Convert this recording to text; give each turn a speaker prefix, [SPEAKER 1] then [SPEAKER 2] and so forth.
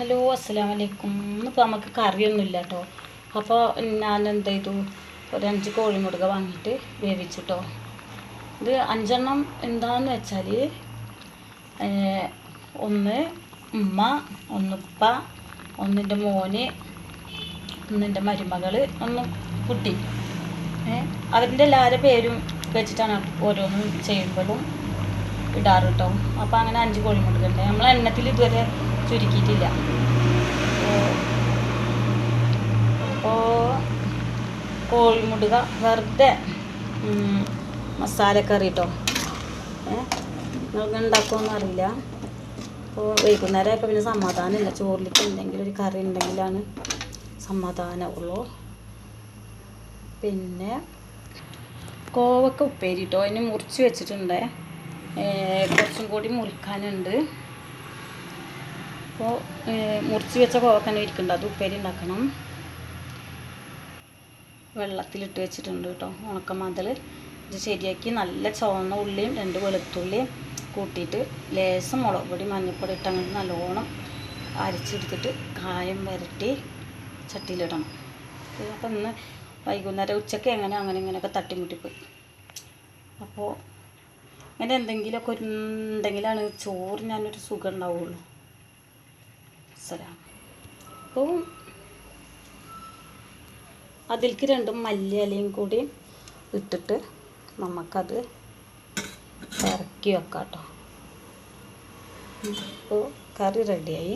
[SPEAKER 1] Hello അസ്സാം വലൈക്കും ഇന്നിപ്പോൾ നമുക്ക് കറിയൊന്നും ഇല്ല കേട്ടോ അപ്പോൾ ഞാൻ എന്ത് ചെയ്തു ഒരു അഞ്ച് കോഴിമുടുക വാങ്ങിയിട്ട് വേവിച്ചു കേട്ടോ ഇത് അഞ്ചെണ്ണം എന്താന്ന് വെച്ചാൽ ഒന്ന് ഉമ്മ ഒന്നുപ്പ ഒന്നിന്റെ മോന് ഒന്നിന്റെ മരുമകൾ ഒന്ന് കുട്ടി. അവരുടെ എല്ലാവരുടെ പേരും വെച്ചിട്ടാണ് ഓരോന്നും ചെയ്യുമ്പോഴും ഇടാറ് കേട്ടോ അപ്പോൾ അങ്ങനെ അഞ്ച് കോഴിമുടുക്കുണ്ട് നമ്മൾ എണ്ണത്തിൽ ഇതുവരെ ചുരുക്കിയിട്ടില്ല. അപ്പോൾ കോഴിമുടുക വെറുതെ മസാലക്കറി കേട്ടോ നിങ്ങൾക്ക് ഉണ്ടാക്കുമെന്ന് അറിയില്ല. അപ്പോൾ വൈകുന്നേരമൊക്കെ പിന്നെ സമാധാനമില്ല. ചോറിലേക്ക് എന്തെങ്കിലും ഒരു കറി ഉണ്ടെങ്കിലാണ് സമാധാനമുള്ളൂ പിന്നെ കോവക്ക ഉപ്പേരി കേട്ടോ അതിന് മുറിച്ച് വെച്ചിട്ടുണ്ട്. കുറച്ചും കൂടി മുറിക്കാനുണ്ട്. അപ്പോൾ മുറിച്ച് വെച്ച കോവക്കന്നെ ഇരിക്കുന്നുണ്ട് അത് ഉപ്പേരി ഉണ്ടാക്കണം. വെള്ളത്തിലിട്ട് വെച്ചിട്ടുണ്ട് കേട്ടോ ഉണക്കമാന്തൽ ഇത് ശരിയാക്കി നല്ല ചുവന്ന ഉള്ളിയും രണ്ട് വെളുത്തുള്ളിയും കൂട്ടിയിട്ട് ലേശം മുളക് പൊടി മഞ്ഞൾപ്പൊടി ഇട്ട് അങ്ങോട്ട് നല്ലോണം അരച്ചെടുത്തിട്ട് കായം വരട്ടി ചട്ടിയിലിടണം. അപ്പം ഇന്ന് വൈകുന്നേരം ഉച്ചയ്ക്ക് എങ്ങനെ അങ്ങനെ ഇങ്ങനെയൊക്കെ തട്ടിമുട്ടിപ്പോയി. അപ്പോൾ അങ്ങനെ എന്തെങ്കിലുമൊക്കെ ഉണ്ടെങ്കിലാണ് ചോറ് ഞാനൊരു സുഖം ഉണ്ടാവുള്ളൂ. സലാം. അപ്പോൾ അതിലേക്ക് രണ്ടും മല്ലിയിലയും കൂടി ഇട്ടിട്ട് നമുക്കത് ഇറക്കി വെക്കാം കേട്ടോ അപ്പോൾ കറി റെഡിയായി